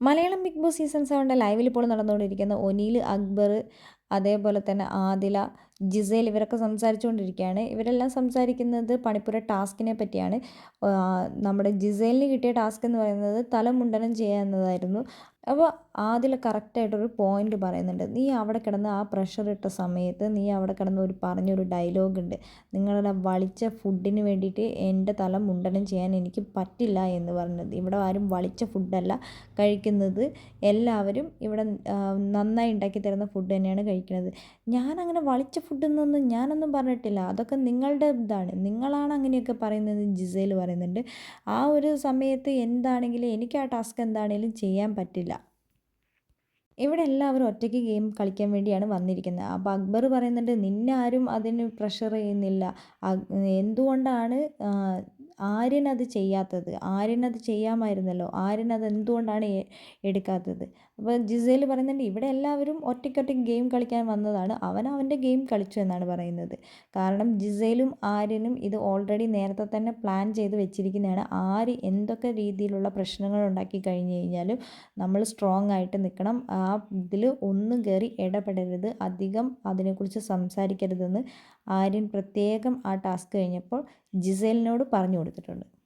Malayalam big boss season സെവന്റെ ലൈവിൽ ഇപ്പോൾ നടന്നുകൊണ്ടിരിക്കുന്ന ഒനീൽ അക്ബർ അതേപോലെ തന്നെ ആദില ജിസേൽ ഇവരൊക്കെ സംസാരിച്ചുകൊണ്ടിരിക്കുകയാണ്. ഇവരെല്ലാം സംസാരിക്കുന്നത് പണിപ്പുര ടാസ്കിനെ പറ്റിയാണ്. നമ്മുടെ ജിസേലിന് കിട്ടിയ ടാസ്ക് എന്ന് പറയുന്നത് തലമുണ്ടനം ചെയ്യുക എന്നതായിരുന്നു അപ്പോൾ ആദിൽ കറക്റ്റായിട്ടൊരു പോയിന്റ് പറയുന്നുണ്ട്. നീ അവിടെ കിടന്ന് ആ പ്രഷർ ഇട്ട സമയത്ത് നീ അവിടെ കിടന്ന് ഒരു പറഞ്ഞൊരു ഡയലോഗ് ഉണ്ട്. നിങ്ങളുടെ വളിച്ച ഫുഡിന് വേണ്ടിയിട്ട് എന്റെ തല മുണ്ടനം ചെയ്യാൻ എനിക്ക് പറ്റില്ല എന്ന് പറഞ്ഞത്. ഇവിടെ ആരും വളിച്ച ഫുഡല്ല കഴിക്കുന്നത്. എല്ലാവരും ഇവിടെ നന്നായി ഉണ്ടാക്കി തരുന്ന ഫുഡ് തന്നെയാണ് കഴിക്കുന്നത്. ഞാനങ്ങനെ വളിച്ച ഫുഡെന്നൊന്നും ഞാനൊന്നും പറഞ്ഞിട്ടില്ല. അതൊക്കെ നിങ്ങളുടെ ഇതാണ്. നിങ്ങളാണ് അങ്ങനെയൊക്കെ പറയുന്നത് ജിസേൽ പറയുന്നുണ്ട്. ആ ഒരു സമയത്ത് എന്താണെങ്കിലും എനിക്ക് ആ ടാസ്ക് എന്താണെങ്കിലും ചെയ്യാൻ പറ്റില്ല. ഇവിടെ എല്ലാവരും ഒറ്റയ്ക്ക് ഗെയിം കളിക്കാൻ വേണ്ടിയാണ് വന്നിരിക്കുന്നത്. അപ്പോൾ അക്ബർ പറയുന്നുണ്ട് നിന്നെ ആരും അതിന് പ്രഷർ ചെയ്യുന്നില്ല. എന്തുകൊണ്ടാണ് ആര്യൻ അത് ചെയ്യാത്തത്? ആര്യനത് ചെയ്യാമായിരുന്നല്ലോ? ആര്യനത് എന്തുകൊണ്ടാണ് എടുക്കാത്തത്? അപ്പോൾ ജിസേൽ പറയുന്നുണ്ട് ഇവിടെ എല്ലാവരും ഒറ്റയ്ക്കൊറ്റയ്ക്ക് ഗെയിം കളിക്കാൻ വന്നതാണ്. അവൻ അവന്റെ ഗെയിം കളിച്ചു എന്നാണ് പറയുന്നത്. കാരണം ജിസേലും ആര്യനും ഇത് ഓൾറെഡി നേരത്തെ തന്നെ പ്ലാൻ ചെയ്ത് വെച്ചിരിക്കുന്നതാണ്. ആര് എന്തൊക്കെ രീതിയിലുള്ള പ്രശ്നങ്ങൾ ഉണ്ടാക്കി കഴിഞ്ഞ് കഴിഞ്ഞാലും നമ്മൾ സ്ട്രോങ് ആയിട്ട് നിൽക്കണം. ആ ഇതിൽ ഒന്നും കയറി ഇടപെടരുത്. അധികം അതിനെക്കുറിച്ച് സംസാരിക്കരുതെന്ന് ആര്യൻ പ്രത്യേകം ആ ടാസ്ക് കഴിഞ്ഞപ്പോൾ ജിസേലിനോട് പറഞ്ഞു കൊടുത്തിട്ടുണ്ട്.